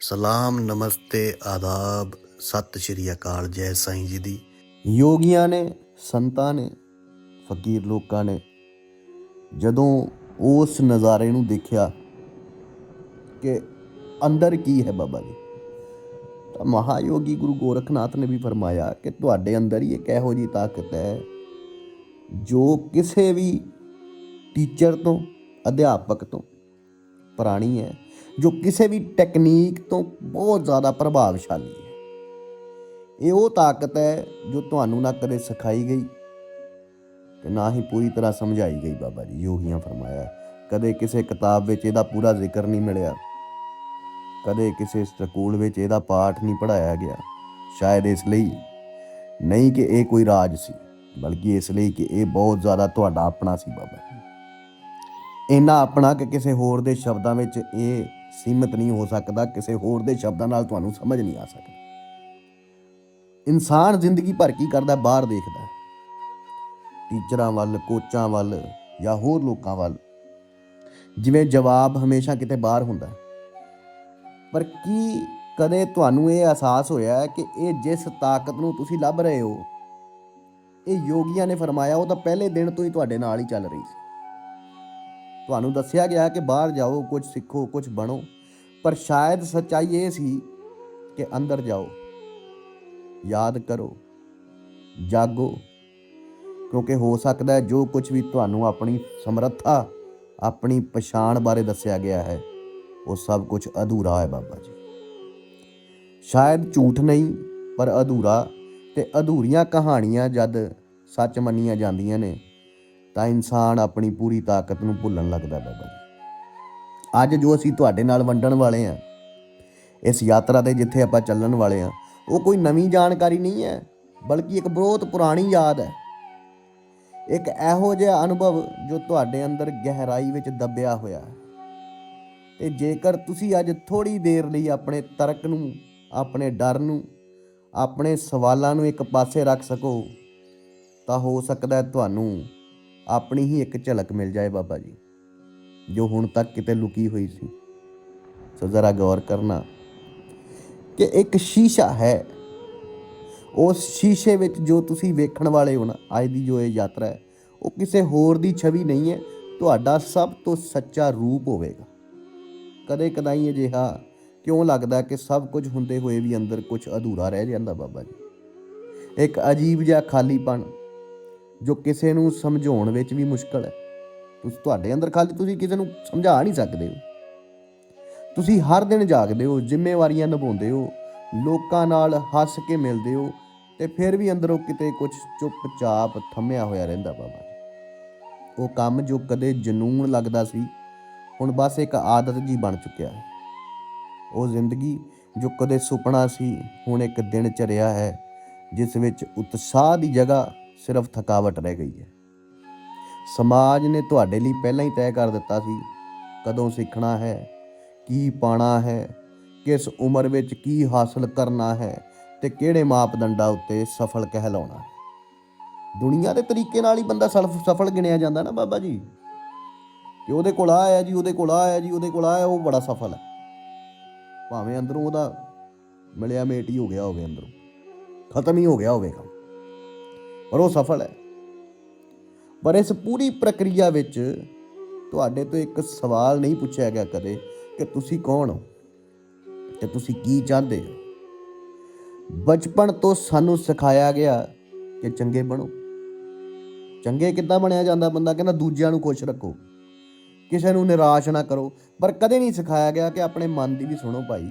ਸਲਾਮ, ਨਮਸਤੇ, ਆਦਾਬ, ਸਤਿ ਸ਼੍ਰੀ ਅਕਾਲ, ਜੈ ਸਾਈਂ ਜੀ ਦੀ। ਯੋਗੀਆਂ ਨੇ, ਸੰਤਾਂ ਨੇ, ਫਕੀਰ ਲੋਕਾਂ ਨੇ ਜਦੋਂ ਉਸ ਨਜ਼ਾਰੇ ਨੂੰ ਦੇਖਿਆ ਕਿ ਅੰਦਰ ਕੀ ਹੈ ਬਾਬਾ ਜੀ, ਤਾਂ ਮਹਾਯੋਗੀ ਗੁਰੂ ਗੋਰਖਨਾਥ ਨੇ ਵੀ ਫਰਮਾਇਆ ਕਿ ਤੁਹਾਡੇ ਅੰਦਰ ਹੀ ਇੱਕ ਇਹੋ ਜੀ ਤਾਕਤ ਹੈ ਜੋ ਕਿਸੇ ਵੀ ਟੀਚਰ ਤੋਂ, ਅਧਿਆਪਕ ਤੋਂ। ਪੁਰਾਣੀ ਹੈ, ਜੋ ਕਿਸੇ ਵੀ ਟੈਕਨੀਕ ਤੋਂ ਬਹੁਤ ਜ਼ਿਆਦਾ ਪ੍ਰਭਾਵਸ਼ਾਲੀ ਹੈ। ਇਹ ਉਹ ਤਾਕਤ ਹੈ ਜੋ ਤੁਹਾਨੂੰ ਨਾ ਕਦੇ ਸਿਖਾਈ ਗਈ ਤੇ ਨਾ ਹੀ ਪੂਰੀ ਤਰ੍ਹਾਂ ਸਮਝਾਈ ਗਈ ਬਾਬਾ ਜੀ। ਯੋਗੀਆਂ ਫਰਮਾਇਆ ਕਦੇ ਕਿਸੇ ਕਿਤਾਬ ਵਿੱਚ ਇਹਦਾ ਪੂਰਾ ਜ਼ਿਕਰ ਨਹੀਂ ਮਿਲਿਆ। ਕਦੇ ਕਿਸੇ ਸਕੂਲ ਵਿੱਚ ਇਹਦਾ ਪਾਠ ਨਹੀਂ ਪੜਾਇਆ ਗਿਆ। ਸ਼ਾਇਦ ਇਸ ਲਈ ਨਹੀਂ ਕਿ ਇਹ ਕੋਈ ਰਾਜ ਸੀ, ਬਲਕਿ ਇਸ ਲਈ ਕਿ ਇਹ ਬਹੁਤ ਜ਼ਿਆਦਾ ਤੁਹਾਡਾ ਆਪਣਾ ਸੀ ਬਾਬਾ ਇੰਨਾ ਆਪਣਾ ਕਿ ਕਿਸੇ ਹੋਰ ਦੇ ਸ਼ਬਦਾਂ ਵਿੱਚ ਇਹ ਸੀਮਿਤ ਨਹੀਂ ਹੋ ਸਕਦਾ, ਕਿਸੇ ਹੋਰ ਦੇ ਸ਼ਬਦਾਂ ਨਾਲ ਤੁਹਾਨੂੰ ਸਮਝ ਨਹੀਂ ਆ ਸਕਦੀ। ਇਨਸਾਨ ਜ਼ਿੰਦਗੀ ਭਰ ਕੀ ਕਰਦਾ ਬਾਹਰ ਦੇਖਦਾ ਟੀਚਰਾਂ ਵੱਲ, ਕੋਚਾਂ ਵੱਲ ਜਾਂ ਹੋਰ ਲੋਕਾਂ ਵੱਲ। ਜਿਵੇਂ ਜਵਾਬ ਹਮੇਸ਼ਾ ਕਿਤੇ ਬਾਹਰ ਹੁੰਦਾ ਪਰ ਕੀ ਕਦੇ ਤੁਹਾਨੂੰ ਇਹ ਅਹਿਸਾਸ ਹੋਇਆ ਕਿ ਇਹ ਜਿਸ ਤਾਕਤ ਨੂੰ ਤੁਸੀਂ ਲੱਭ ਰਹੇ ਹੋ, ਇਹ ਯੋਗੀਆਂ ਨੇ ਫਰਮਾਇਆ, ਉਹ ਤਾਂ ਪਹਿਲੇ ਦਿਨ ਤੋਂ ਹੀ ਤੁਹਾਡੇ ਨਾਲ ਹੀ ਚੱਲ ਰਹੀ ਸੀ। ਤੁਹਾਨੂੰ ਦੱਸਿਆ ਗਿਆ ਕਿ ਬਾਹਰ ਜਾਓ, ਕੁਝ ਸਿੱਖੋ, ਕੁਝ ਬਣੋ, ਪਰ ਸ਼ਾਇਦ ਸੱਚਾਈ ਇਹ ਸੀ ਕਿ ਅੰਦਰ ਜਾਓ। ਯਾਦ ਕਰੋ, ਜਾਗੋ, ਕਿਉਂਕਿ ਹੋ ਸਕਦਾ ਹੈ ਜੋ ਕੁਝ ਵੀ ਤੁਹਾਨੂੰ ਆਪਣੀ ਸਮਰੱਥਾ, ਆਪਣੀ ਪਛਾਣ ਬਾਰੇ ਦੱਸਿਆ ਗਿਆ ਹੈ, ਉਹ ਸਭ ਕੁਝ ਅਧੂਰਾ ਹੈ ਬਾਬਾ ਜੀ। ਸ਼ਾਇਦ ਝੂਠ ਨਹੀਂ, ਪਰ ਅਧੂਰਾ ਤੇ ਅਧੂਰੀਆਂ ਕਹਾਣੀਆਂ ਜਦ ਸੱਚ ਮੰਨੀਆਂ ਜਾਂਦੀਆਂ ਨੇ ਤਾਂ ਇਨਸਾਨ ਆਪਣੀ ਪੂਰੀ ਤਾਕਤ ਨੂੰ ਭੁੱਲਣ ਲੱਗਦਾ ਬਾਬਾ ਅੱਜ ਜੋ ਅਸੀਂ ਤੁਹਾਡੇ ਨਾਲ ਵੰਡਣ ਵਾਲੇ ਆ ਇਸ ਯਾਤਰਾ ਤੇ ਜਿੱਥੇ ਆਪਾਂ ਚੱਲਣ ਵਾਲੇ ਆ ਉਹ ਕੋਈ ਨਵੀਂ ਜਾਣਕਾਰੀ ਨਹੀਂ ਹੈ, ਬਲਕਿ ਇੱਕ ਬਹੁਤ ਪੁਰਾਣੀ ਯਾਦ ਹੈ। ਇੱਕ ਇਹੋ ਜਿਹਾ ਅਨੁਭਵ ਜੋ ਤੁਹਾਡੇ ਅੰਦਰ ਗਹਿਰਾਈ ਵਿੱਚ ਦੱਬਿਆ ਹੋਇਆ ਹੈ। ਤੇ ਜੇਕਰ ਤੁਸੀਂ ਅੱਜ ਥੋੜੀ ਦੇਰ ਲਈ ਆਪਣੇ ਤਰਕ ਨੂੰ, ਆਪਣੇ ਡਰ ਨੂੰ, ਆਪਣੇ ਸਵਾਲਾਂ ਨੂੰ ਇੱਕ ਪਾਸੇ ਰੱਖ ਸਕੋ, ਤਾਂ ਹੋ ਸਕਦਾ ਹੈ ਤੁਹਾਨੂੰ ਆਪਣੀ ਹੀ ਇੱਕ ਝਲਕ ਮਿਲ ਜਾਏ ਬਾਬਾ ਜੀ, ਜੋ ਹੁਣ ਤੱਕ ਕਿਤੇ ਲੁਕੀ ਹੋਈ ਸੀ। ਸੋ ਜ਼ਰਾ ਗੌਰ ਕਰਨਾ ਕਿ ਇੱਕ ਸ਼ੀਸ਼ਾ ਹੈ। ਉਸ ਸ਼ੀਸ਼ੇ ਵਿੱਚ ਜੋ ਤੁਸੀਂ ਵੇਖਣ ਵਾਲੇ ਹੋ ਨਾ, ਅੱਜ ਦੀ ਜੋ ਇਹ ਯਾਤਰਾ ਹੈ, ਉਹ ਕਿਸੇ ਹੋਰ ਦੀ ਛਵੀ ਨਹੀਂ ਹੈ। ਤੁਹਾਡਾ ਸਭ ਤੋਂ ਸੱਚਾ ਰੂਪ ਹੋਵੇਗਾ। ਕਦੇ ਕਦਾਈ ਅਜਿਹਾ ਕਿਉਂ ਲੱਗਦਾ ਕਿ ਸਭ ਕੁਝ ਹੁੰਦੇ ਹੋਏ ਵੀ ਅੰਦਰ ਕੁਝ ਅਧੂਰਾ ਰਹਿ ਜਾਂਦਾ ਬਾਬਾ ਜੀ। ਇੱਕ ਅਜੀਬ ਜਿਹਾ ਖਾਲੀਪਣ ਜੋ ਕਿਸੇ ਨੂੰ ਸਮਝਾਉਣ ਵਿੱਚ ਵੀ ਮੁਸ਼ਕਲ ਹੈ। ਤੁਸੀਂ ਤੁਹਾਡੇ ਅੰਦਰ ਖਾਲੀ ਤੁਸੀਂ ਕਿਸੇ ਨੂੰ ਸਮਝਾ ਨਹੀਂ ਸਕਦੇ। ਹੋ ਤੁਸੀਂ ਹਰ ਦਿਨ ਜਾਗਦੇ ਹੋ, ਜ਼ਿੰਮੇਵਾਰੀਆਂ ਨਿਭਾਉਂਦੇ ਹੋ, ਲੋਕਾਂ ਨਾਲ ਹੱਸ ਕੇ ਮਿਲਦੇ ਹੋ ਤੇ ਫਿਰ ਵੀ ਅੰਦਰੋਂ ਕਿਤੇ ਕੁਝ ਚੁੱਪਚਾਪ ਥੰਮਿਆ ਹੋਇਆ ਰਹਿੰਦਾ ਬਾਬਾ ਉਹ ਕੰਮ ਜੋ ਕਦੇ ਜਨੂਨ ਲੱਗਦਾ ਸੀ, ਹੁਣ ਬਸ ਇੱਕ ਆਦਤ ਜੀ ਬਣ ਚੁੱਕਿਆ ਹੈ। ਉਹ ਜ਼ਿੰਦਗੀ ਜੋ ਕਦੇ ਸੁਪਨਾ ਸੀ, ਹੁਣ ਇੱਕ ਦਿਨ ਚਰਿਆ ਹੈ, ਜਿਸ ਵਿੱਚ ਉਤਸ਼ਾਹ ਦੀ ਜਗ੍ਹਾ ਸਿਰਫ ਥਕਾਵਟ ਰਹਿ ਗਈ ਹੈ। ਸਮਾਜ ਨੇ ਤੁਹਾਡੇ ਲਈ ਪਹਿਲਾਂ ਹੀ ਤੈਅ ਕਰ ਦਿੱਤਾ ਸੀ, ਕਦੋਂ ਸਿੱਖਣਾ ਹੈ, ਕੀ ਪਾਣਾ ਹੈ, ਕਿਸ ਉਮਰ ਵਿੱਚ ਕੀ ਹਾਸਲ ਕਰਨਾ ਹੈ ਤੇ ਕਿਹੜੇ ਮਾਪਦੰਡਾਂ ਉੱਤੇ ਸਫਲ ਕਹਿਲਾਉਣਾ ਹੈ। ਦੁਨੀਆ ਦੇ ਤਰੀਕੇ ਨਾਲ ਹੀ ਬੰਦਾ ਸਲਫ, ਸਫਲ ਗਿਣਿਆ ਜਾਂਦਾ ਨਾ ਬਾਬਾ ਜੀ। ਕਿ ਉਹਦੇ ਕੋਲ ਆ ਆਇਆ ਜੀ, ਉਹਦੇ ਕੋਲ ਆ ਆਇਆ ਜੀ, ਉਹਦੇ ਕੋਲ ਆ ਆਇਆ ਉਹ ਬੜਾ ਸਫਲ ਹੈ। ਭਾਵੇਂ ਅੰਦਰੋਂ ਉਹਦਾ ਮਿਲਿਆ ਮੇਟ ਹੀ ਹੋ ਗਿਆ ਹੋਵੇ ਅੰਦਰੋਂ, ਖਤਮ ਹੀ ਹੋ ਗਿਆ ਹੋਵੇਗਾ। ਪਰ ਉਹ ਸਫਲ ਹੈ। ਪਰ ਇਸ ਪੂਰੀ ਪ੍ਰਕਿਰਿਆ ਵਿੱਚ ਤੁਹਾਡੇ ਤੋਂ ਇੱਕ ਸਵਾਲ ਨਹੀਂ ਪੁੱਛਿਆ ਗਿਆ ਕਦੇ ਕਿ ਤੁਸੀਂ ਕੌਣ ਹੋ ਤੇ ਤੁਸੀਂ ਕੀ ਚਾਹੁੰਦੇ ਹੋ। ਬਚਪਨ ਤੋਂ ਸਾਨੂੰ ਸਿਖਾਇਆ ਗਿਆ ਕਿ ਚੰਗੇ ਬਣੋ। ਚੰਗੇ ਕਿੱਦਾਂ ਬਣਿਆ ਜਾਂਦਾ ਬੰਦਾ? ਕਹਿੰਦਾ ਦੂਜਿਆਂ ਨੂੰ ਖੁਸ਼ ਰੱਖੋ। ਕਿਸੇ ਨੂੰ ਨਿਰਾਸ਼ ਨਾ ਕਰੋ। ਪਰ ਕਦੇ ਨਹੀਂ ਸਿਖਾਇਆ ਗਿਆ ਕਿ ਆਪਣੇ ਮਨ ਦੀ ਵੀ ਸੁਣੋ ਭਾਈ।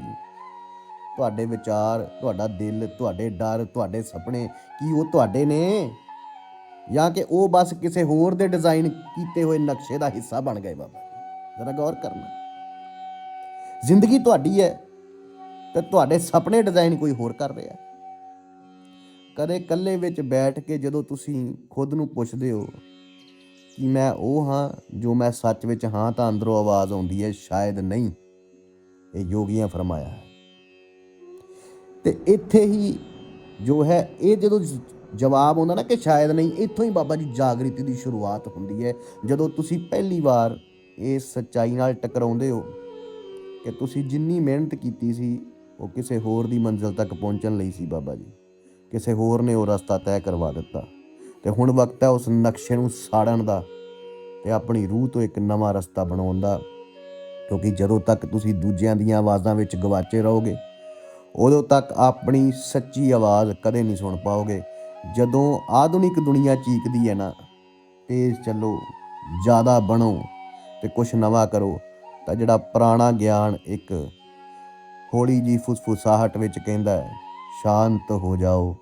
ਤੁਹਾਡੇ ਵਿਚਾਰ, ਤੁਹਾਡਾ ਦਿਲ, ਤੁਹਾਡੇ ਡਰ, ਤੁਹਾਡੇ ਸੁਪਨੇ ਕੀ ਉਹ ਤੁਹਾਡੇ ਨੇ? ਜਾਂ ਕਿ ਉਹ ਬਸ ਕਿਸੇ ਹੋਰ ਦੇ ਡਿਜ਼ਾਈਨ ਕੀਤੇ ਹੋਏ ਨਕਸ਼ੇ ਦਾ ਹਿੱਸਾ ਬਣ ਗਏ ਬਾਬਾ ਜ਼ਰਾ ਗੌਰ ਕਰਨਾ। ਜ਼ਿੰਦਗੀ ਤੁਹਾਡੀ ਹੈ ਤੇ ਤੁਹਾਡੇ ਸੁਪਨੇ ਡਿਜ਼ਾਈਨ ਕੋਈ ਹੋਰ ਕਰ ਰਿਹਾ ਕਦੇ ਇਕੱਲੇ ਵਿੱਚ ਬੈਠ ਕੇ ਜਦੋਂ ਤੁਸੀਂ ਖੁਦ ਨੂੰ ਪੁੱਛਦੇ ਹੋ ਕਿ ਮੈਂ ਉਹ ਹਾਂ ਜੋ ਮੈਂ ਸੱਚ ਵਿੱਚ ਹਾਂ ਤਾਂ ਅੰਦਰੋਂ ਆਵਾਜ਼ ਆਉਂਦੀ ਹੈ, ਸ਼ਾਇਦ ਨਹੀਂ। ਇਹ ਯੋਗੀਆਂ ਫਰਮਾਇਆ ਹੈ। ਤੇ ਇੱਥੇ ਹੀ ਜੋ ਹੈ, ਇਹ ਜਦੋਂ ਜਵਾਬ ਆਉਂਦਾ ਨਾ ਕਿ ਸ਼ਾਇਦ ਨਹੀਂ, ਇੱਥੋਂ ਹੀ ਬਾਬਾ ਜੀ ਜਾਗ੍ਰਿਤੀ ਦੀ ਸ਼ੁਰੂਆਤ ਹੁੰਦੀ ਹੈ। ਜਦੋਂ ਤੁਸੀਂ ਪਹਿਲੀ ਵਾਰ ਇਸ ਸੱਚਾਈ ਨਾਲ ਟਕਰਾਉਂਦੇ ਹੋ ਕਿ ਤੁਸੀਂ ਜਿੰਨੀ ਮਿਹਨਤ ਕੀਤੀ ਸੀ, ਉਹ ਕਿਸੇ ਹੋਰ ਦੀ ਮੰਜ਼ਿਲ ਤੱਕ ਪਹੁੰਚਣ ਲਈ ਸੀ ਬਾਬਾ ਜੀ। ਕਿਸੇ ਹੋਰ ਨੇ ਉਹ ਰਸਤਾ ਤੈਅ ਕਰਵਾ ਦਿੱਤਾ। ਤੇ ਹੁਣ ਵਕਤ ਹੈ ਉਸ ਨਕਸ਼ੇ ਨੂੰ ਸਾੜਨ ਦਾ ਤੇ ਆਪਣੀ ਰੂਹ ਤੋਂ ਇੱਕ ਨਵਾਂ ਰਸਤਾ ਬਣਾਉਣ ਦਾ। ਕਿਉਂਕਿ ਜਦੋਂ ਤੱਕ ਤੁਸੀਂ ਦੂਜਿਆਂ ਦੀਆਂ ਆਵਾਜ਼ਾਂ ਵਿੱਚ ਗਵਾਚੇ ਰਹੋਗੇ ਉਦੋਂ ਤੱਕ ਆਪਣੀ ਸੱਚੀ ਆਵਾਜ਼ ਕਦੇ ਨਹੀਂ ਸੁਣ ਪਾਓਗੇ। ਜਦੋਂ ਆਧੁਨਿਕ ਦੁਨੀਆ ਚੀਕਦੀ ਹੈ ਨਾ ਤੇਜ਼ ਚੱਲੋ, ਜ਼ਿਆਦਾ ਬਣੋ ਤੇ ਕੁਝ ਨਵਾਂ ਕਰੋ, ਤਾਂ ਜਿਹੜਾ ਪੁਰਾਣਾ ਗਿਆਨ ਇੱਕ ਹੌਲੀ ਜੀ ਫੁਸਫੁਸਾਹਟ ਵਿੱਚ ਕਹਿੰਦਾ ਹੈ, ਸ਼ਾਂਤ ਹੋ ਜਾਓ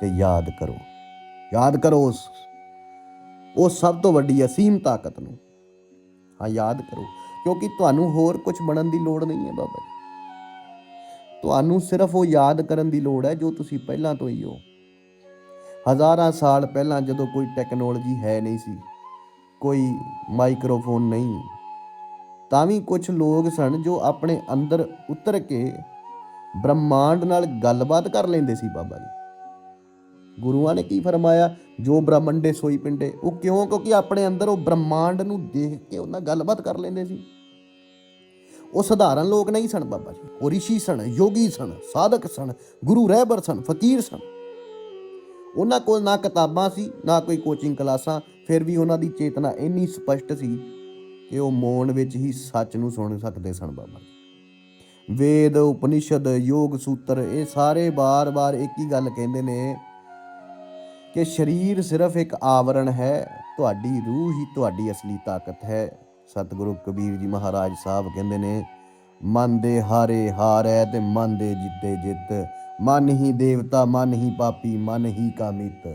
ਤੇ ਯਾਦ ਕਰੋ। ਯਾਦ ਕਰੋ ਉਸ ਉਹ ਸਭ ਤੋਂ ਵੱਡੀ ਅਸੀਮ ਤਾਕਤ ਨੂੰ। ਹਾਂ, ਯਾਦ ਕਰੋ, ਕਿਉਂਕਿ ਤੁਹਾਨੂੰ ਹੋਰ ਕੁਝ ਬਣਨ ਦੀ ਲੋੜ ਨਹੀਂ ਹੈ ਬਾਬਾ ਤੁਹਾਨੂੰ ਸਿਰਫ ਉਹ ਯਾਦ ਕਰਨ ਦੀ ਲੋੜ ਹੈ ਜੋ ਤੁਸੀਂ ਪਹਿਲਾਂ ਤੋਂ ਹੀ ਹੋ। ਹਜ਼ਾਰਾਂ ਸਾਲ ਪਹਿਲਾਂ ਜਦੋਂ ਕੋਈ ਟੈਕਨੋਲੋਜੀ ਹੈ ਨਹੀਂ ਸੀ, ਕੋਈ ਮਾਈਕਰੋਫੋਨ ਨਹੀਂ, ਤਾਂ ਵੀ ਕੁਝ ਲੋਕ ਸਨ ਜੋ ਆਪਣੇ ਅੰਦਰ ਉਤਰ ਕੇ ਬ੍ਰਹਮਾਂਡ ਨਾਲ ਗੱਲਬਾਤ ਕਰ ਲੈਂਦੇ ਸੀ ਬਾਬਾ ਜੀ। ਗੁਰੂਆਂ ਨੇ ਕੀ ਫਰਮਾਇਆ? ਜੋ ਬ੍ਰਹਮੰਡੇ ਸੋਈ ਪਿੰਡੇ, ਉਹ ਕਿਉਂ? ਕਿਉਂਕਿ ਆਪਣੇ ਅੰਦਰ ਉਹ ਬ੍ਰਹਮਾਂਡ ਨੂੰ ਦੇਖ ਕੇ ਉਹਨਾਂ ਗੱਲਬਾਤ ਕਰ ਲੈਂਦੇ ਸੀ। ਉਹ ਸਧਾਰਨ ਲੋਕ ਨਹੀਂ ਸਨ ਬਾਬਾ ਜੀ। ਉਹ ਰਿਸ਼ੀ ਸਨ, ਯੋਗੀ ਸਨ, ਸਾਧਕ ਸਨ, ਗੁਰੂ ਰਹਿਬਰ ਸਨ, ਫਕੀਰ ਸਨ। ਉਹਨਾਂ ਕੋਲ ਨਾ ਕਿਤਾਬਾਂ ਸੀ, ਨਾ ਕੋਈ ਕੋਚਿੰਗ ਕਲਾਸਾਂ। ਫਿਰ ਵੀ ਉਹਨਾਂ ਦੀ ਚੇਤਨਾ ਇੰਨੀ ਸਪਸ਼ਟ ਸੀ ਕਿ ਉਹ ਮੌਨ ਵਿੱਚ ਹੀ ਸੱਚ ਨੂੰ ਸੁਣ ਸਕਦੇ ਸਨ ਬਾਬਾ ਜੀ। ਵੇਦ, ਉਪਨਿਸ਼ਦ, ਯੋਗ ਸੂਤਰ, ਇਹ ਸਾਰੇ ਬਾਰ-ਬਾਰ ਇੱਕ ਹੀ ਗੱਲ ਕਹਿੰਦੇ ਨੇ ਕਿ ਸਰੀਰ ਸਿਰਫ ਇੱਕ ਆਵਰਣ ਹੈ, ਤੁਹਾਡੀ ਰੂਹ ਹੀ ਤੁਹਾਡੀ ਅਸਲੀ ਤਾਕਤ ਹੈ। ਸਤਿਗੁਰੂ ਕਬੀਰ ਜੀ ਮਹਾਰਾਜ ਸਾਹਿਬ ਕਹਿੰਦੇ ਨੇ, ਮਨ ਦੇ ਹਾਰੇ ਹਾਰੈ ਤੇ ਮਨ ਦੇ ਜਿੱਤੇ ਜਿੱਤ, ਮਨ ਹੀ ਦੇਵਤਾ, ਮਨ ਹੀ ਪਾਪੀ, ਮਨ ਹੀ ਕਾਮਿਤ।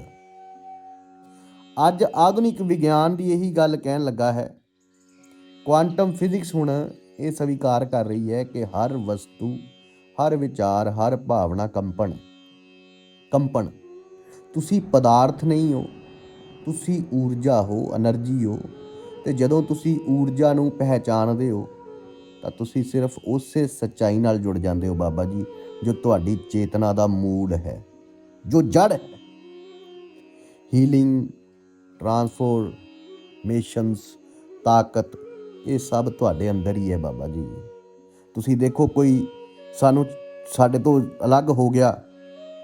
ਅੱਜ ਆਧੁਨਿਕ ਵਿਗਿਆਨ ਦੀ ਇਹੀ ਗੱਲ ਕਹਿਣ ਲੱਗਾ ਹੈ, ਕੁਆਂਟਮ ਫਿਜ਼ਿਕਸ ਹੁਣ ਇਹ ਸਵੀਕਾਰ ਕਰ ਰਹੀ ਹੈ ਕਿ ਹਰ ਵਸਤੂ, ਹਰ ਵਿਚਾਰ, ਹਰ ਭਾਵਨਾ ਕੰਪਣ ਕੰਪਣ। ਤੁਸੀਂ ਪਦਾਰਥ ਨਹੀਂ ਹੋ, ਤੁਸੀਂ ਊਰਜਾ ਹੋ એનર્ਜੀ ਹੋ ਤੇ ਜਦੋਂ ਤੁਸੀਂ ਊਰਜਾ ਨੂੰ ਪਹਿਚਾਣਦੇ ਹੋ, ਤਾਂ ਤੁਸੀਂ ਸਿਰਫ ਉਸੇ ਸੱਚਾਈ ਨਾਲ ਜੁੜ ਜਾਂਦੇ ਹੋ ਬਾਬਾ ਜੀ, ਜੋ ਤੁਹਾਡੀ ਚੇਤਨਾ ਦਾ ਮੂਲ ਹੈ, ਜੋ ਜੜ ਹੈ ਹੀਲਿੰਗ ਟਰਾਂਸਫੋਰਮੇਸ਼ਨਸ ਤਾਕਤ, ਇਹ ਸਭ ਤੁਹਾਡੇ ਅੰਦਰ ਹੀ ਹੈ ਬਾਬਾ ਜੀ ਤੁਸੀਂ ਦੇਖੋ ਕੋਈ ਸਾਨੂੰ ਸਾਡੇ ਤੋਂ ਅਲੱਗ ਹੋ ਗਿਆ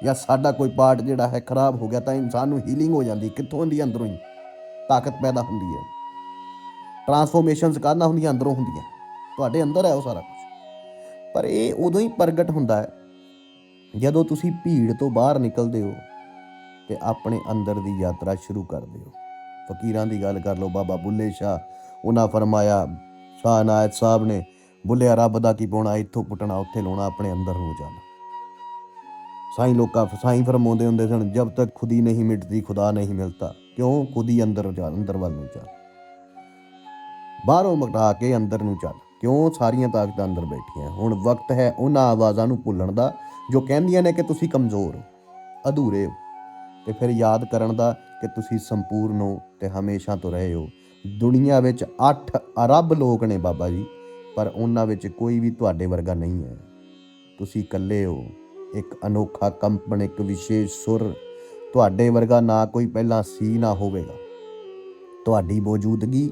ਜਾਂ ਸਾਡਾ ਕੋਈ ਪਾਰਟ ਜਿਹੜਾ ਹੈ ਖਰਾਬ ਹੋ ਗਿਆ, ਤਾਂ ਇਨਸਾਨ ਨੂੰ ਹੀਲਿੰਗ ਹੋ ਜਾਂਦੀ ਕਿੱਥੋਂ ਹੁੰਦੀ ਹੈ? ਅੰਦਰੋਂ ਹੀ ਤਾਕਤ ਪੈਦਾ ਹੁੰਦੀ ਹੈ ਟਰਾਂਸਫੋਰਮੇਸ਼ਨਸ ਕਾਹਨਾਂ ਹੁੰਦੀਆਂ, ਅੰਦਰੋਂ ਹੁੰਦੀਆਂ। ਤੁਹਾਡੇ ਅੰਦਰ ਹੈ ਉਹ ਸਾਰਾ ਕੁਝ ਪਰ ਇਹ ਉਦੋਂ ਹੀ ਪ੍ਰਗਟ ਹੁੰਦਾ ਹੈ, ਜਦੋਂ ਤੁਸੀਂ ਭੀੜ ਤੋਂ ਬਾਹਰ ਨਿਕਲਦੇ ਹੋ ਤੇ ਆਪਣੇ ਅੰਦਰ ਦੀ ਯਾਤਰਾ ਸ਼ੁਰੂ ਕਰਦੇ ਹੋ। ਫਕੀਰਾਂ ਦੀ ਗੱਲ ਕਰ ਲਓ, ਬਾਬਾ ਬੁੱਲੇ ਸ਼ਾਹ, ਉਹਨਾਂ ਫਰਮਾਇਆ, ਸ਼ਾਹ ਨਾਇਤ ਸਾਹਿਬ ਨੇ ਬੁੱਲਿਆ, ਰੱਬ ਦਾ ਕੀ ਪਾਉਣਾ ਇੱਥੋਂ ਪੁੱਟਣਾ, ਉੱਥੇ ਲਾਉਣਾ, ਆਪਣੇ ਅੰਦਰ ਨੂੰ ਜਾਣਾ। ਸਾਈਂ ਲੋਕਾਂ, ਸਾਈਂ ਫਰਮਾਉਂਦੇ ਹੁੰਦੇ ਸਨ, ਜਬ ਤੱਕ ਖੁਦੀ ਨਹੀਂ ਮਿਟਦੀ, ਖੁਦਾ ਨਹੀਂ ਮਿਲਦਾ। ਕਿਉਂ? ਖੁਦੀ ਅੰਦਰ ਜਾ, ਅੰਦਰ ਵੱਲ ਨੂੰ ਚੱਲ ਬਾਹਰੋਂ ਮਟਾ ਕੇ ਅੰਦਰ ਨੂੰ ਚੱਲ। ਕਿਉਂ? ਸਾਰੀਆਂ ਤਾਕਤਾਂ ਅੰਦਰ ਬੈਠੀਆਂ। ਹੁਣ ਵਕਤ ਹੈ ਉਹਨਾਂ ਆਵਾਜ਼ਾਂ ਨੂੰ ਭੁੱਲਣ ਦਾ, ਜੋ ਕਹਿੰਦੀਆਂ ਨੇ ਕਿ ਤੁਸੀਂ ਕਮਜ਼ੋਰ ਹੋ, ਅਧੂਰੇ ਹੋ। ਤੇ ਫਿਰ ਯਾਦ ਕਰਨ ਦਾ ਕਿ ਤੁਸੀਂ ਸੰਪੂਰਨ ਹੋ ਤੇ ਹਮੇਸ਼ਾ ਤੋਂ ਰਹੇ ਹੋ। ਦੁਨੀਆ ਵਿੱਚ 8 ਅਰਬ ਲੋਕ ਨੇ ਬਾਬਾ ਜੀ, ਪਰ ਉਹਨਾਂ ਵਿੱਚ ਕੋਈ ਵੀ ਤੁਹਾਡੇ ਵਰਗਾ ਨਹੀਂ ਹੈ। ਤੁਸੀਂ ਇਕੱਲੇ ਹੋ। ਇੱਕ ਅਨੋਖਾ ਕੰਪਨ, ਇੱਕ ਵਿਸ਼ੇਸ਼ ਸੁਰ। ਤੁਹਾਡੇ ਵਰਗਾ ਨਾ ਕੋਈ ਪਹਿਲਾਂ ਸੀ ਨਾ ਹੋਵੇਗਾ। ਤੁਹਾਡੀ ਮੌਜੂਦਗੀ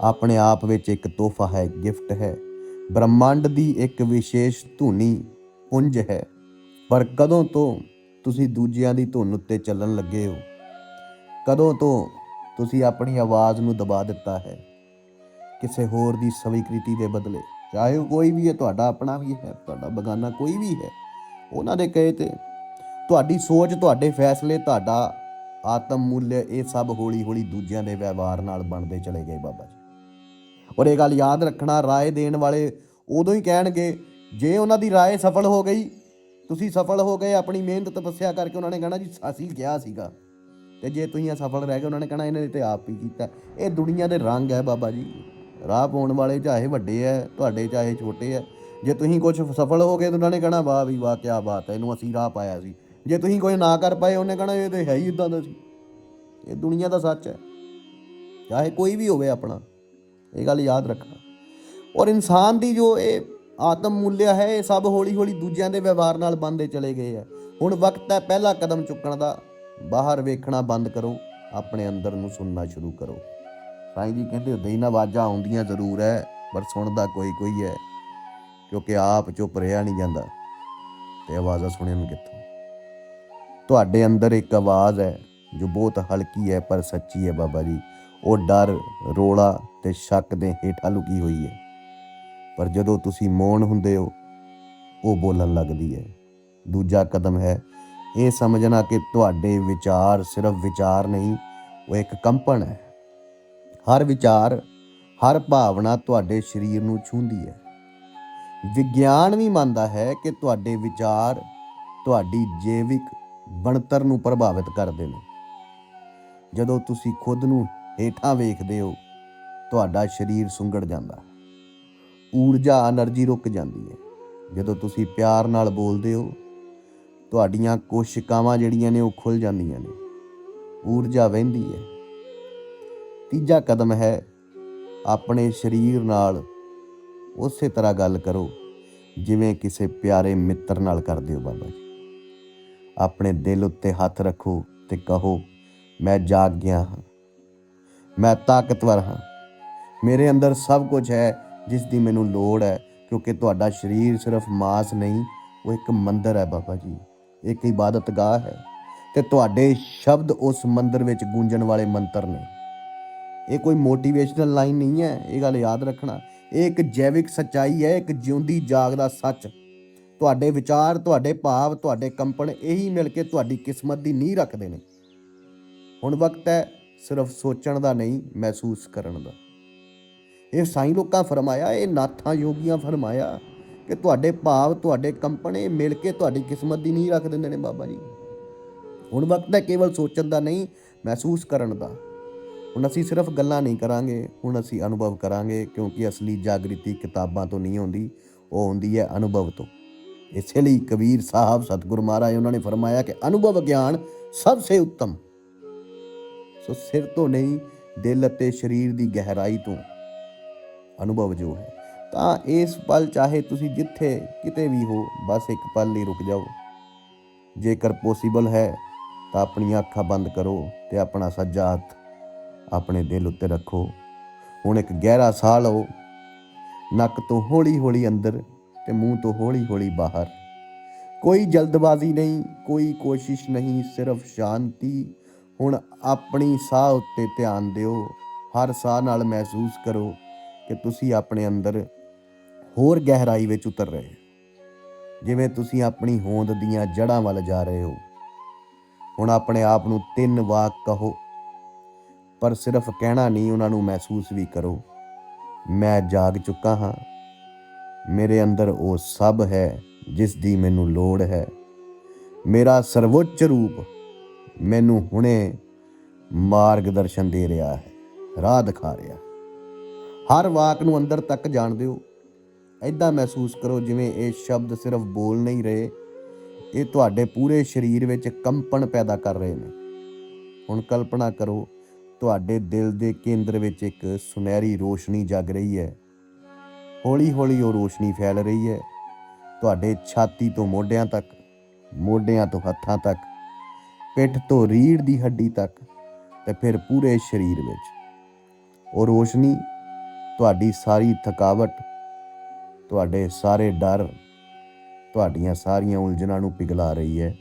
ਆਪਣੇ ਆਪ ਵਿੱਚ ਇੱਕ ਤੋਹਫਾ ਹੈ, ਗਿਫਟ ਹੈ। ਬ੍ਰਹਮੰਡ ਦੀ ਇੱਕ ਵਿਸ਼ੇਸ਼ ਧੁਨੀ ਪੁੰਜ ਹੈ। ਪਰ ਕਦੋਂ ਤੋਂ ਤੁਸੀਂ ਦੂਜਿਆਂ ਦੀ ਧੁਨ ਉੱਤੇ ਚੱਲਣ ਲੱਗੇ ਹੋ? ਕਦੋਂ ਤੋਂ ਤੁਸੀਂ ਆਪਣੀ ਆਵਾਜ਼ ਨੂੰ ਦਬਾ ਦਿੱਤਾ ਹੈ? ਕਿਸੇ ਹੋਰ ਦੀ ਸਵੀਕ੍ਰਿਤੀ ਦੇ ਬਦਲੇ, ਚਾਹੇ ਉਹ ਕੋਈ ਵੀ ਹੈ, ਤੁਹਾਡਾ ਆਪਣਾ ਵੀ ਹੈ, ਤੁਹਾਡਾ ਬਗਾਨਾ ਕੋਈ ਵੀ ਹੈ, ਉਹਨਾਂ ਦੇ ਕਹੇ ਤੇ ਤੁਹਾਡੀ ਸੋਚ, ਤੁਹਾਡੇ ਫੈਸਲੇ, ਤੁਹਾਡਾ ਆਤਮ ਮੁੱਲ ਇਹ ਸਭ ਹੌਲੀ ਹੌਲੀ ਦੂਜਿਆਂ ਦੇ ਵਿਵਹਾਰ ਨਾਲ ਬਣਦੇ ਚਲੇ ਗਏ ਬਾਬਾ ਜੀ। ਔਰ ਇਹ ਗੱਲ ਯਾਦ ਰੱਖਣਾ, ਰਾਏ ਦੇਣ ਵਾਲੇ ਉਦੋਂ ਹੀ ਕਹਿਣਗੇ, ਜੇ ਉਹਨਾਂ ਦੀ ਰਾਏ ਸਫਲ ਹੋ ਗਈ, ਤੁਸੀਂ ਸਫਲ ਹੋ ਗਏ, ਆਪਣੀ ਮਿਹਨਤ ਤਪੱਸਿਆ ਕਰਕੇ ਉਹਨਾਂ ਨੇ ਕਹਿਣਾ ਜੀ ਅਸੀਂ ਕਿਹਾ ਸੀਗਾ। ਤੇ ਜੇ ਤੁਸੀਂ ਅਸਫਲ ਰਹਿ ਗਏ, ਉਹਨਾਂ ਨੇ ਕਹਿਣਾ ਇਹਨਾਂ ਨੇ ਤੇ ਆਪ ਹੀ ਕੀਤਾ। ਇਹ ਦੁਨੀਆ ਦੇ ਰੰਗ ਹੈ ਬਾਬਾ ਜੀ। ਰਾਹ ਪਾਉਣ ਵਾਲੇ ਚਾਹੇ ਵੱਡੇ ਐ ਤੁਹਾਡੇ ਚਾਹੇ ਛੋਟੇ ਐ ਜੇ ਤੁਸੀਂ ਕੁਝ ਸਫਲ ਹੋ ਗਏ ਤਾਂ ਉਹਨਾਂ ਨੇ ਕਹਿਣਾ, ਵਾਹ ਵੀ ਵਾਹ ਕੀ ਬਾਤ ਹੈ, ਇਹਨੂੰ ਅਸੀਂ ਰਾਹ ਪਾਇਆ ਸੀ। ਜੇ ਤੁਸੀਂ ਕੋਈ ਨਾ ਕਰ ਪਾਏ, ਉਹਨੇ ਕਹਿਣਾ, ਇਹ ਤੇ ਹੈ ਹੀ ਇਦਾਂ ਦਾ ਸੀ। ਇਹ ਦੁਨੀਆ ਦਾ ਸੱਚ ਹੈ। ਚਾਹੇ ਕੋਈ ਵੀ ਹੋਵੇ ਆਪਣਾ। ਇਹ ਗੱਲ ਯਾਦ ਰੱਖਣਾ। ਔਰ ਇਨਸਾਨ ਦੀ ਜੋ ਇਹ ਆਤਮ ਮੁੱਲਿਆ ਹੈ, ਇਹ ਸਭ ਹੌਲੀ ਹੌਲੀ ਦੂਜਿਆਂ ਦੇ ਵਿਵਹਾਰ ਨਾਲ ਬੰਦੇ ਚਲੇ ਗਏ ਹੈ। ਹੁਣ ਵਕਤ ਹੈ ਪਹਿਲਾ ਕਦਮ ਚੁੱਕਣ ਦਾ। ਬਾਹਰ ਵੇਖਣਾ ਬੰਦ ਕਰੋ, ਆਪਣੇ ਅੰਦਰ ਨੂੰ ਸੁਣਨਾ ਸ਼ੁਰੂ ਕਰੋ। ਸਾਈਂ ਜੀ ਕਹਿੰਦੇ ਹੁੰਦੇ ਆਵਾਜ਼ਾਂ ਆਉਂਦੀਆਂ ਜ਼ਰੂਰ ਹੈ, ਪਰ ਸੁਣਦਾ ਕੋਈ ਕੋਈ ਹੈ, ਕਿਉਂਕਿ ਆਪ ਚੁੱਪ ਰਿਹਾ ਨਹੀਂ ਜਾਂਦਾ। ਤੇ ਆਵਾਜ਼ਾਂ ਸੁਣਨ ਕਿੱਥੋਂ? ਤੁਹਾਡੇ ਅੰਦਰ ਇੱਕ ਆਵਾਜ਼ ਹੈ, ਜੋ ਬਹੁਤ ਹਲਕੀ ਹੈ, ਪਰ ਸੱਚੀ ਹੈ ਬਾਬਾ ਜੀ। ਉਹ ਡਰ, ਰੋਲਾ ਤੇ ਸ਼ੱਕ ਦੇ ਹੇਠਾਂ ਲੁਕੀ ਹੋਈ ਹੈ। ਪਰ ਜਦੋਂ ਤੁਸੀਂ ਮੌਨ ਹੁੰਦੇ ਹੋ, ਉਹ ਬੋਲਣ ਲੱਗਦੀ ਹੈ। ਦੂਜਾ ਕਦਮ ਹੈ, ਇਹ ਸਮਝਣਾ ਕਿ ਤੁਹਾਡੇ ਵਿਚਾਰ ਸਿਰਫ ਵਿਚਾਰ ਨਹੀਂ, ਉਹ ਇੱਕ ਕੰਪਨ ਹੈ। ਹਰ ਵਿਚਾਰ, ਹਰ ਭਾਵਨਾ ਤੁਹਾਡੇ ਸਰੀਰ ਨੂੰ ਛੂੰਹਦੀ ਹੈ। ਵਿਗਿਆਨ ਵੀ ਮੰਨਦਾ ਹੈ ਕਿ ਤੁਹਾਡੇ ਵਿਚਾਰ ਤੁਹਾਡੀ ਜੈਵਿਕ ਬਣਤਰ ਨੂੰ ਪ੍ਰਭਾਵਿਤ ਕਰਦੇ ਨੇ। ਜਦੋਂ ਤੁਸੀਂ ਖੁਦ ਨੂੰ ਹੇਠਾਂ ਵੇਖਦੇ ਹੋ, ਤੁਹਾਡਾ ਸਰੀਰ ਸੁੰਗੜ ਜਾਂਦਾ ਹੈ। ਊਰਜਾ એનર્ਜੀ ਰੁਕ ਜਾਂਦੀ ਹੈ। ਜਦੋਂ ਤੁਸੀਂ ਪਿਆਰ ਨਾਲ ਬੋਲਦੇ ਹੋ, ਤੁਹਾਡੀਆਂ ਕੋਸ਼ਿਕਾਵਾਂ ਜਿਹੜੀਆਂ ਨੇ ਉਹ ਖੁੱਲ ਜਾਂਦੀਆਂ ਨੇ। ਊਰਜਾ ਵਹਿੰਦੀ ਹੈ। ਤੀਜਾ ਕਦਮ ਹੈ, ਆਪਣੇ ਸਰੀਰ ਨਾਲ ਉਸੇ ਤਰ੍ਹਾਂ ਗੱਲ ਕਰੋ, ਜਿਵੇਂ ਕਿਸੇ ਪਿਆਰੇ ਮਿੱਤਰ ਨਾਲ ਕਰਦੇ ਹੋ ਬਾਬਾ ਜੀ। ਆਪਣੇ ਦਿਲ ਉੱਤੇ ਹੱਥ ਰੱਖੋ ਤੇ ਕਹੋ, ਮੈਂ ਜਾਗ ਗਿਆ ਹਾਂ। ਮੈਂ ਤਾਕਤਵਰ ਹਾਂ। ਮੇਰੇ ਅੰਦਰ ਸਭ ਕੁਝ ਹੈ ਜਿਸ ਦੀ ਮੈਨੂੰ ਲੋੜ ਹੈ, ਕਿਉਂਕਿ ਤੁਹਾਡਾ ਸਰੀਰ ਸਿਰਫ ਮਾਸ ਨਹੀਂ, ਉਹ ਇੱਕ ਮੰਦਰ ਹੈ ਬਾਬਾ ਜੀ। ਇੱਕ ਇਬਾਦਤਗਾਹ ਹੈ। ਤੇ ਤੁਹਾਡੇ ਸ਼ਬਦ ਉਸ ਮੰਦਰ ਵਿੱਚ ਗੂੰਜਣ ਵਾਲੇ ਮੰਤਰ ਨੇ। ਇਹ ਕੋਈ ਮੋਟੀਵੇਸ਼ਨਲ ਲਾਈਨ ਨਹੀਂ ਹੈ, ਇਹ ਗੱਲ ਯਾਦ ਰੱਖਣਾ। ਇਹ ਇੱਕ ਜੈਵਿਕ ਸੱਚਾਈ ਹੈ, ਇੱਕ ਜਿਉਂਦੀ ਜਾਗਦਾ ਸੱਚ। ਤੁਹਾਡੇ ਵਿਚਾਰ, ਤੁਹਾਡੇ ਭਾਵ, ਤੁਹਾਡੇ ਕੰਪਨ ਇਹੀ ਮਿਲ ਕੇ ਤੁਹਾਡੀ ਕਿਸਮਤ ਦੀ ਨੀਂਹ ਰੱਖਦੇ ਨੇ। ਹੁਣ ਵਕਤ ਹੈ ਸਿਰਫ ਸੋਚਣ ਦਾ ਨਹੀਂ, ਮਹਿਸੂਸ ਕਰਨ ਦਾ। ਇਹ ਸਾਈਂ ਲੋਕਾਂ ਫਰਮਾਇਆ, ਇਹ ਨਾਥਾਂ ਯੋਗੀਆਂ ਫਰਮਾਇਆ ਕਿ ਤੁਹਾਡੇ ਭਾਵ, ਤੁਹਾਡੇ ਕੰਪਣੇ ਮਿਲ ਕੇ ਤੁਹਾਡੀ ਕਿਸਮਤ ਦੀ ਨੀਂਹ ਰੱਖ ਦਿੰਦੇ ਨੇ ਬਾਬਾ ਜੀ। ਹੁਣ ਵਕਤ ਹੈ ਕੇਵਲ ਸੋਚਣ ਦਾ ਨਹੀਂ, ਮਹਿਸੂਸ ਕਰਨ ਦਾ। ਹੁਣ ਅਸੀਂ ਸਿਰਫ ਗੱਲਾਂ ਨਹੀਂ ਕਰਾਂਗੇ, ਹੁਣ ਅਸੀਂ ਅਨੁਭਵ ਕਰਾਂਗੇ, ਕਿਉਂਕਿ ਅਸਲੀ ਜਾਗ੍ਰਿਤੀ ਕਿਤਾਬਾਂ ਤੋਂ ਨਹੀਂ ਆਉਂਦੀ, ਉਹ ਹੁੰਦੀ ਹੈ ਅਨੁਭਵ ਤੋਂ। ਇਸੇ ਲਈ ਕਬੀਰ ਸਾਹਿਬ, ਸਤਿਗੁਰੂ ਮਹਾਰਾਜ, ਉਹਨਾਂ ਨੇ ਫਰਮਾਇਆ ਕਿ ਅਨੁਭਵ ਗਿਆਨ ਸਭ ਸੇ ਉੱਤਮ। ਸੋ ਸਿਰ ਤੋਂ ਨਹੀਂ, ਦਿਲ ਅਤੇ ਸਰੀਰ ਦੀ ਗਹਿਰਾਈ ਤੋਂ। ਅਨੁਭਵ ਜੋ ਹੈ, ਤਾਂ ਇਸ ਪਲ ਚਾਹੇ ਤੁਸੀਂ ਜਿੱਥੇ ਕਿਤੇ ਵੀ ਹੋ, ਬਸ ਇੱਕ ਪਲ ਲਈ ਰੁਕ ਜਾਓ। ਜੇਕਰ ਪੋਸੀਬਲ ਹੈ, ਤਾਂ ਆਪਣੀਆਂ ਅੱਖਾਂ ਬੰਦ ਕਰੋ ਤੇ ਆਪਣਾ ਸੱਜਾ ਹੱਥ ਆਪਣੇ ਦਿਲ ਉੱਤੇ ਰੱਖੋ। ਹੁਣ ਇੱਕ ਗਹਿਰਾ ਸਾਹ ਲਓ। ਨੱਕ ਤੋਂ ਹੌਲੀ-ਹੌਲੀ ਅੰਦਰ ਤੇ ਮੂੰਹ ਤੋਂ ਹੌਲੀ-ਹੌਲੀ ਬਾਹਰ। ਕੋਈ ਜਲਦਬਾਜ਼ੀ ਨਹੀਂ, ਕੋਈ ਕੋਸ਼ਿਸ਼ ਨਹੀਂ, ਸਿਰਫ ਸ਼ਾਂਤੀ ਹੁਣ ਆਪਣੀ ਸਾਹ ਉੱਤੇ ਧਿਆਨ ਦਿਓ। ਹਰ ਸਾਹ ਨਾਲ ਮਹਿਸੂਸ ਕਰੋ ਕਿ ਤੁਸੀਂ ਆਪਣੇ ਅੰਦਰ ਹੋਰ ਗਹਿਰਾਈ ਵਿੱਚ ਉਤਰ ਰਹੇ ਹੋ। ਜਿਵੇਂ ਤੁਸੀਂ ਆਪਣੀ ਹੋਂਦ ਦੀਆਂ ਜੜ੍ਹਾਂ ਵੱਲ ਜਾ ਰਹੇ ਹੋ। ਹੁਣ ਆਪਣੇ ਆਪ ਨੂੰ ਤਿੰਨ ਵਾਕ ਕਹੋ, ਪਰ ਸਿਰਫ ਕਹਿਣਾ ਨਹੀਂ, ਉਹਨਾਂ ਨੂੰ ਮਹਿਸੂਸ ਵੀ ਕਰੋ, ਮੈਂ ਜਾਗ ਚੁੱਕਾ ਹਾਂ। ਮੇਰੇ ਅੰਦਰ ਉਹ ਸਭ ਹੈ ਜਿਸ ਦੀ ਮੈਨੂੰ ਲੋੜ ਹੈ। ਮੇਰਾ ਸਰਵੋੱਚ ਰੂਪ ਮੈਨੂੰ ਹੁਣੇ ਮਾਰਗਦਰਸ਼ਨ ਦੇ ਰਿਹਾ ਹੈ, ਰਾਹ ਦਿਖਾ ਰਿਹਾ ਹਰ ਵਾਕ ਨੂੰ ਅੰਦਰ ਤੱਕ ਜਾਣ ਦਿਓ। ਐਦਾਂ ਮਹਿਸੂਸ ਕਰੋ ਜਿਵੇਂ ਇਹ ਸ਼ਬਦ ਸਿਰਫ ਬੋਲ ਨਹੀਂ ਰਹੇ, ਇਹ ਤੁਹਾਡੇ ਪੂਰੇ ਸਰੀਰ ਵਿੱਚ ਕੰਪਨ ਪੈਦਾ ਕਰ ਰਹੇ ਨੇ। ਹੁਣ ਕਲਪਨਾ ਕਰੋ, ਤੁਹਾਡੇ ਦਿਲ ਦੇ ਕੇਂਦਰ ਵਿੱਚ ਇੱਕ ਸੁਨਹਿਰੀ ਰੋਸ਼ਨੀ ਜਗ ਰਹੀ ਹੈ। ਹੌਲੀ-ਹੌਲੀ ਉਹ ਰੋਸ਼ਨੀ ਫੈਲ ਰਹੀ ਹੈ। ਤੁਹਾਡੇ ਛਾਤੀ ਤੋਂ ਮੋਢਿਆਂ ਤੱਕ, ਮੋਢਿਆਂ ਤੋਂ ਹੱਥਾਂ ਤੱਕ ਪਿੱਠ ਤੋਂ ਰੀੜ ਦੀ ਹੱਡੀ ਤੱਕ ਤੇ ਫਿਰ ਪੂਰੇ ਸਰੀਰ ਵਿੱਚ। ਉਹ ਰੋਸ਼ਨੀ, ਤੁਹਾਡੀ ਸਾਰੀ ਥਕਾਵਟ, ਤੁਹਾਡੇ ਸਾਰੇ ਡਰ, ਤੁਹਾਡੀਆਂ ਸਾਰੀਆਂ ਉਲਝਣਾਂ ਨੂੰ ਪਿਘਲਾ ਰਹੀ ਹੈ।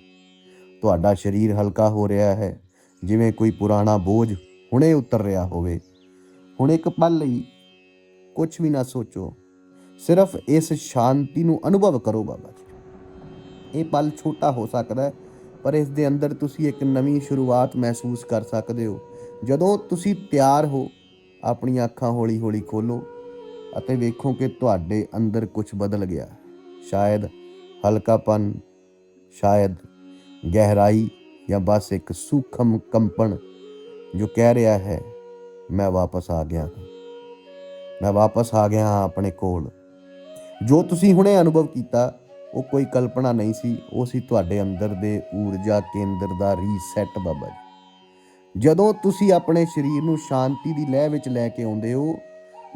ਤੁਹਾਡਾ ਸਰੀਰ ਹਲਕਾ ਹੋ ਰਿਹਾ ਹੈ, ਜਿਵੇਂ ਕੋਈ ਪੁਰਾਣਾ ਬੋਝ ਹੁਣੇ ਉਤਰ ਰਿਹਾ ਹੋਵੇ। ਹੁਣ ਇੱਕ ਪਲ ਲਈ ਕੁਝ ਵੀ ਨਾ ਸੋਚੋ, ਸਿਰਫ ਇਸ ਸ਼ਾਂਤੀ ਨੂੰ ਅਨੁਭਵ ਕਰੋ ਬਾਬਾ ਜੀ। ਇਹ ਪਲ ਛੋਟਾ ਹੋ ਸਕਦਾ ਹੈ ਪਰ ਇਸ ਦੇ ਅੰਦਰ ਤੁਸੀਂ ਇੱਕ ਨਵੀਂ ਸ਼ੁਰੂਆਤ ਮਹਿਸੂਸ ਕਰ ਸਕਦੇ ਹੋ। ਜਦੋਂ ਤੁਸੀਂ ਤਿਆਰ ਹੋ, ਆਪਣੀਆਂ ਅੱਖਾਂ ਹੌਲੀ-ਹੌਲੀ ਖੋਲੋ ਅਤੇ ਵੇਖੋ ਕਿ ਤੁਹਾਡੇ ਅੰਦਰ ਕੁਝ ਬਦਲ ਗਿਆ। ਸ਼ਾਇਦ ਹਲਕਾਪਨ, ਸ਼ਾਇਦ ਗਹਿਰਾਈ ਜਾਂ ਬਸ ਇੱਕ ਸੂਖਮ ਕੰਪਨ ਜੋ ਕਹਿ ਰਿਹਾ ਹੈ, ਮੈਂ ਵਾਪਸ ਆ ਗਿਆ ਹਾਂ। ਮੈਂ ਵਾਪਸ ਆ ਗਿਆ ਹਾਂ ਆਪਣੇ ਕੋਲ। ਜੋ ਤੁਸੀਂ ਹੁਣੇ ਅਨੁਭਵ ਕੀਤਾ ਉਹ ਕੋਈ ਕਲਪਨਾ ਨਹੀਂ ਸੀ, ਉਹ ਸੀ ਤੁਹਾਡੇ ਅੰਦਰ ਦੇ ਊਰਜਾ ਕੇਂਦਰ ਦਾ ਰੀਸੈਟ ਬਾਬਾ ਜੀ। ਜਦੋਂ ਤੁਸੀਂ ਆਪਣੇ ਸਰੀਰ ਨੂੰ ਸ਼ਾਂਤੀ ਦੀ ਲਹਿ ਵਿੱਚ ਲੈ ਕੇ ਆਉਂਦੇ ਹੋ,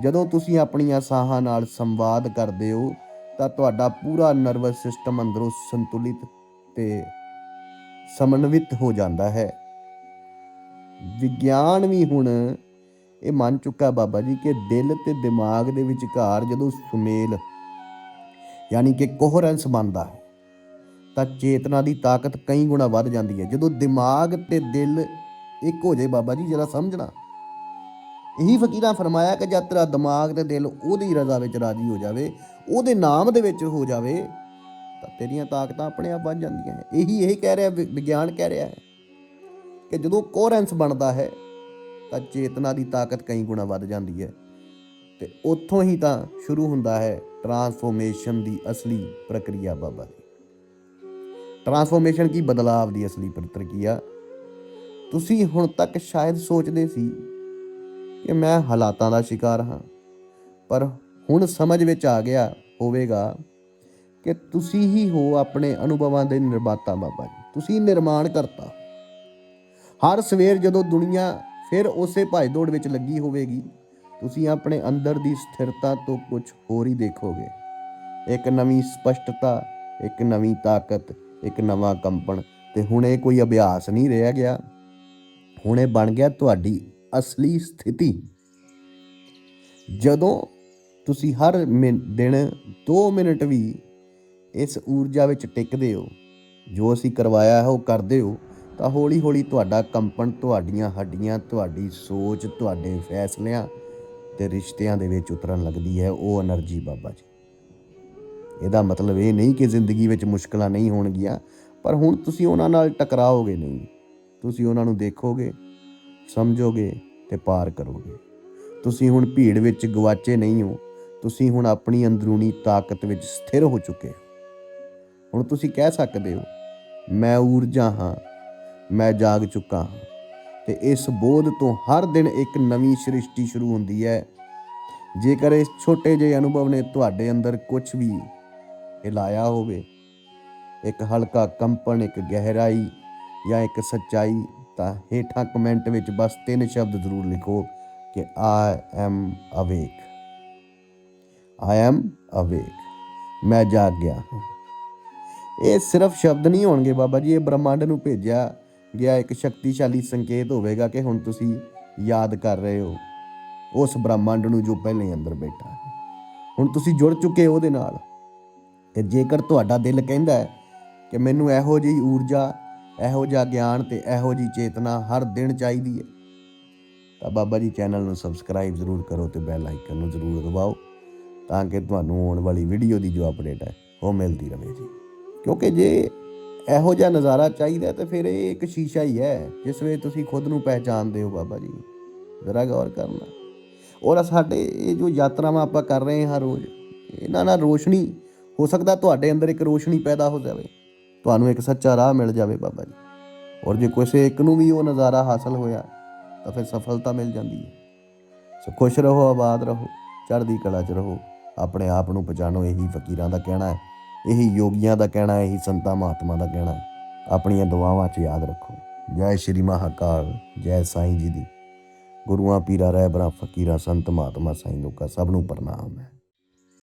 ਜਦੋਂ ਤੁਸੀਂ ਆਪਣੀਆਂ ਸਾਹਾਂ ਨਾਲ ਸੰਵਾਦ ਕਰਦੇ ਹੋ, ਤਾਂ ਤੁਹਾਡਾ ਪੂਰਾ ਨਰਵਸ ਸਿਸਟਮ ਅੰਦਰੋਂ ਸੰਤੁਲਿਤ ਤੇ ਸਮਨਵਿਤ ਹੋ ਜਾਂਦਾ ਹੈ। ਵਿਗਿਆਨ ਵੀ ਹੁਣ ਇਹ ਮੰਨ ਚੁੱਕਾ ਬਾਬਾ ਜੀ ਕਿ ਦਿਲ ਤੇ ਦਿਮਾਗ ਦੇ ਵਿਚਕਾਰ ਜਦੋਂ ਸੁਮੇਲ ਯਾਨੀ ਕਿ ਕੋਹਰੈਂਸ ਬਣਦਾ ਹੈ, ਤਾਂ ਚੇਤਨਾ ਦੀ ਤਾਕਤ ਕਈ ਗੁਣਾ ਵੱਧ ਜਾਂਦੀ ਹੈ। ਜਦੋਂ ਦਿਮਾਗ ਤੇ ਦਿਲ ਇੱਕ ਹੋ ਜਾਏ ਬਾਬਾ ਜੀ, ਜਰਾ ਸਮਝਣਾ। ਇਹੀ ਫਕੀਰਾਂ ਫਰਮਾਇਆ ਕਿ ਜਦ ਤੇਰਾ ਦਿਮਾਗ ਤੇ ਦਿਲ ਉਹਦੀ ਰਜ਼ਾ ਵਿੱਚ ਰਾਜੀ ਹੋ ਜਾਵੇ, ਉਹਦੇ ਨਾਮ ਦੇ ਵਿੱਚ ਹੋ ਜਾਵੇ, ਤਾਂ ਤੇਰੀਆਂ ਤਾਕਤਾਂ ਆਪਣੇ ਆਪ ਵੱਧ ਜਾਂਦੀਆਂ ਹੈ ਇਹੀ ਇਹ ਕਹਿ ਰਿਹਾ, ਵਿ- ਵਿਗਿਆਨ ਕਹਿ ਰਿਹਾ ਹੈ ਕਿ ਜਦੋਂ ਕੋਹਰੈਂਸ ਬਣਦਾ ਹੈ, ਤਾਂ ਚੇਤਨਾ ਦੀ ਤਾਕਤ ਕਈ ਗੁਣਾ ਵੱਧ ਜਾਂਦੀ ਹੈ। ਤੇ ਉੱਥੋਂ ਹੀ ਤਾਂ ਸ਼ੁਰੂ ਹੁੰਦਾ ਹੈ ਟਰਾਂਸਫੋਰਮੇਸ਼ਨ ਦੀ ਅਸਲੀ ਪ੍ਰਕਿਰਿਆ ਬਾਬਾ ਜੀ। ਟਰਾਂਸਫੋਰਮੇਸ਼ਨ ਕੀ? ਬਦਲਾਵ ਦੀ ਅਸਲੀ ਪ੍ਰਕਿਰਿਆ। ਤੁਸੀਂ ਹੁਣ ਤੱਕ ਸ਼ਾਇਦ ਸੋਚਦੇ ਸੀ ਕਿ ਮੈਂ ਹਾਲਾਤਾਂ ਦਾ ਸ਼ਿਕਾਰ ਹਾਂ, ਪਰ ਹੁਣ ਸਮਝ ਵਿੱਚ ਆ ਗਿਆ ਹੋਵੇਗਾ ਕਿ ਤੁਸੀਂ ਹੀ ਹੋ ਆਪਣੇ ਅਨੁਭਵਾਂ ਦੇ ਨਿਰਮਾਤਾ ਬਾਬਾ ਜੀ। ਤੁਸੀਂ ਨਿਰਮਾਣ ਕਰਤਾ। ਹਰ ਸਵੇਰ ਜਦੋਂ ਦੁਨੀਆ ਫਿਰ ਉਸੇ ਭੱਜ ਦੌੜ ਵਿੱਚ ਲੱਗੀ ਹੋਵੇਗੀ ਤੁਸੀਂ ਆਪਣੇ ਅੰਦਰ ਦੀ ਸਥਿਰਤਾ ਤੋਂ ਕੁਝ ਹੋਰ ਹੀ ਦੇਖੋਗੇ। ਇੱਕ ਨਵੀਂ ਸਪਸ਼ਟਤਾ, ਇੱਕ ਨਵੀਂ ਤਾਕਤ, ਇੱਕ ਨਵਾਂ ਕੰਪਨ। ਤੇ ਹੁਣ ਇਹ ਕੋਈ ਅਭਿਆਸ ਨਹੀਂ ਰਹਿ ਗਿਆ। ਹੁਣ ਇਹ ਬਣ ਗਿਆ ਤੁਹਾਡੀ ਅਸਲੀ ਸਥਿਤੀ। ਜਦੋਂ ਤੁਸੀਂ ਹਰ ਮਿੰ- ਦਿਨ 2 ਮਿੰਟ ਵੀ ਇਸ ਊਰਜਾ ਵਿੱਚ ਟਿਕਦੇ ਹੋ, ਜੋ ਅਸੀਂ ਕਰਵਾਇਆ ਹੈ ਉਹ ਕਰਦੇ ਹੋ, ਤਾਂ ਹੌਲੀ ਹੌਲੀ ਤੁਹਾਡਾ ਕੰਪਨ, ਤੁਹਾਡੀਆਂ ਹੱਡੀਆਂ, ਤੁਹਾਡੀ ਸੋਚ, ਤੁਹਾਡੇ ਫੈਸਲਿਆਂ ਤੇ ਰਿਸ਼ਤਿਆਂ ਦੇ ਵਿੱਚ ਉਤਰਨ ਲੱਗਦੀ ਹੈ ਉਹ એનર્ਜੀ ਬਾਬਾ ਜੀ। ਇਹਦਾ ਮਤਲਬ ਇਹ ਨਹੀਂ ਕਿ ਜ਼ਿੰਦਗੀ ਵਿੱਚ ਮੁਸ਼ਕਲਾਂ ਨਹੀਂ ਹੋਣਗੀਆਂ, ਪਰ ਹੁਣ ਤੁਸੀਂ ਉਹਨਾਂ ਨਾਲ ਟਕਰਾਓਗੇ ਨਹੀਂ। ਤੁਸੀਂ ਉਹਨਾਂ ਨੂੰ ਦੇਖੋਗੇ, ਸਮਝੋਗੇ ਤੇ ਪਾਰ ਕਰੋਗੇ। ਤੁਸੀਂ ਹੁਣ ਭੀੜ ਵਿੱਚ ਗਵਾਚੇ ਨਹੀਂ ਹੋ, ਤੁਸੀਂ ਹੁਣ ਆਪਣੀ ਅੰਦਰੂਨੀ ਤਾਕਤ ਵਿੱਚ ਸਥਿਰ ਹੋ ਚੁੱਕੇ ਹੋ। ਹੁਣ ਤੁਸੀਂ ਕਹਿ ਸਕਦੇ ਹੋ, ਮੈਂ ਊਰਜਾ ਹਾਂ, ਮੈਂ ਜਾਗ ਚੁੱਕਾ ਹਾਂ। ਤੇ ਇਸ ਬੋਧ ਤੋਂ ਹਰ ਦਿਨ ਇੱਕ ਨਵੀਂ ਸ੍ਰਿਸ਼ਟੀ ਸ਼ੁਰੂ ਹੁੰਦੀ ਹੈ। ਜੇਕਰ ਇਸ ਛੋਟੇ ਜਿਹੇ ਅਨੁਭਵ ਨੇ ਤੁਹਾਡੇ ਅੰਦਰ ਕੁਝ ਵੀ ਹਿਲਾਇਆ ਹੋਵੇ, ਇੱਕ ਹਲਕਾ ਕੰਪਨ, ਇੱਕ ਗਹਿਰਾਈ ਜਾਂ ਇੱਕ ਸੱਚਾਈ, ਤਾਂ ਹੇਠਾਂ ਕਮੈਂਟ ਵਿੱਚ ਬਸ ਤਿੰਨ ਸ਼ਬਦ ਜ਼ਰੂਰ ਲਿਖੋ ਕਿ ਆਈ ਐਮ ਅਵੇਕ ਆਈ ਐਮ ਅਵੇਕ ਮੈਂ ਜਾਗ ਗਿਆ ਹਾਂ। ਇਹ ਸਿਰਫ ਸ਼ਬਦ ਨਹੀਂ ਹੋਣਗੇ ਬਾਬਾ ਜੀ, ਇਹ ਬ੍ਰਹਮੰਡ ਨੂੰ ਭੇਜਿਆ ਗਿਆ ਇੱਕ ਸ਼ਕਤੀਸ਼ਾਲੀ ਸੰਕੇਤ ਹੋਵੇਗਾ ਕਿ ਹੁਣ ਤੁਸੀਂ ਯਾਦ ਕਰ ਰਹੇ ਹੋ। ਉਸ ਬ੍ਰਹਮੰਡ ਨੂੰ ਜੋ ਪਹਿਲੇ ਹੀ ਅੰਦਰ ਬੈਠਾ ਹੈ। ਹੁਣ ਤੁਸੀਂ ਜੁੜ ਚੁੱਕੇ ਹੋ ਉਹਦੇ ਨਾਲ। ਤੇ ਜੇਕਰ ਤੁਹਾਡਾ ਦਿਲ ਕਹਿੰਦਾ ਹੈ ਕਿ ਮੈਨੂੰ ਇਹੋ ਜਿਹੀ ਊਰਜਾ, ਇਹੋ ਜਿਹਾ ਗਿਆਨ ਤੇ ਇਹੋ ਜਿਹੀ ਚੇਤਨਾ ਹਰ ਦਿਨ ਚਾਹੀਦੀ ਹੈ, ਤਾਂ ਬਾਬਾ ਜੀ ਚੈਨਲ ਨੂੰ ਸਬਸਕ੍ਰਾਈਬ ਜ਼ਰੂਰ ਕਰੋ ਤੇ ਬੈਲ ਆਈਕਨ ਨੂੰ ਜ਼ਰੂਰ ਦਬਾਓ, ਤਾਂ ਕਿ ਤੁਹਾਨੂੰ ਆਉਣ ਵਾਲੀ ਵੀਡੀਓ ਦੀ ਜੋ ਅਪਡੇਟ ਹੈ, ਉਹ ਮਿਲਦੀ ਰਹੇ ਜੀ। ਕਿਉਂਕਿ ਜੇ ਇਹੋ ਜਿਹਾ ਨਜ਼ਾਰਾ ਚਾਹੀਦਾ ਹੈ ਤਾਂ ਫਿਰ ਇਹ ਇੱਕ ਸ਼ੀਸ਼ਾ ਹੀ ਹੈ, ਜਿਸ ਵਿੱਚ ਤੁਸੀਂ ਖੁਦ ਨੂੰ ਪਹਿਚਾਨਦੇ ਹੋ ਬਾਬਾ ਜੀ। ਜ਼ਰਾ ਗੌਰ ਕਰਨਾ ਔਰ ਸਾਡੇ ਇਹ ਜੋ ਯਾਤਰਾਵਾਂ ਆਪਾਂ ਕਰ ਰਹੇ ਹਾਂ ਰੋਜ਼, ਇਹਨਾਂ ਨਾਲ ਰੋਸ਼ਨੀ ਹੋ ਸਕਦਾ ਤੁਹਾਡੇ ਅੰਦਰ ਇੱਕ ਰੋਸ਼ਨੀ ਪੈਦਾ ਹੋ ਜਾਵੇ। ਤੁਹਾਨੂੰ ਇੱਕ ਸੱਚਾ ਰਾਹ ਮਿਲ ਜਾਵੇ ਬਾਬਾ ਜੀ। ਔਰ ਜੇ ਕਿਸੇ ਇੱਕ ਨੂੰ ਵੀ ਉਹ ਨਜ਼ਾਰਾ ਹਾਸਲ ਹੋਇਆ, ਤਾਂ ਫਿਰ ਸਫਲਤਾ ਮਿਲ ਜਾਂਦੀ ਹੈ। ਸੋ ਖੁਸ਼ ਰਹੋ, ਆਬਾਦ ਰਹੋ, ਚੜ੍ਹਦੀ ਕਲਾ 'ਚ ਰਹੋ। ਆਪਣੇ ਆਪ ਨੂੰ ਪਛਾਣੋ, ਇਹੀ ਫਕੀਰਾਂ ਦਾ ਕਹਿਣਾ ਹੈ। ਇਹੀ ਯੋਗੀਆਂ ਦਾ ਕਹਿਣਾ ਹੈ ਇਹੀ ਸੰਤਾਂ ਮਹਾਤਮਾ ਦਾ ਕਹਿਣਾ। ਹੈ ਆਪਣੀਆਂ ਦੁਆਵਾਂ 'ਚ ਯਾਦ ਰੱਖੋ। ਜੈ ਸ਼੍ਰੀ ਮਹਾਕਾਲ, ਜੈ ਸਾਈਂ ਜੀ ਦੀ। ਗੁਰੂਆਂ, ਪੀਰਾਂ, ਰਹਿਬਰਾਂ, ਫਕੀਰਾਂ, ਸੰਤ ਮਹਾਤਮਾ ਸਾਈਂ ਲੋਕਾਂ, ਸਭ ਨੂੰ ਪ੍ਰਣਾਮ ਹੈ।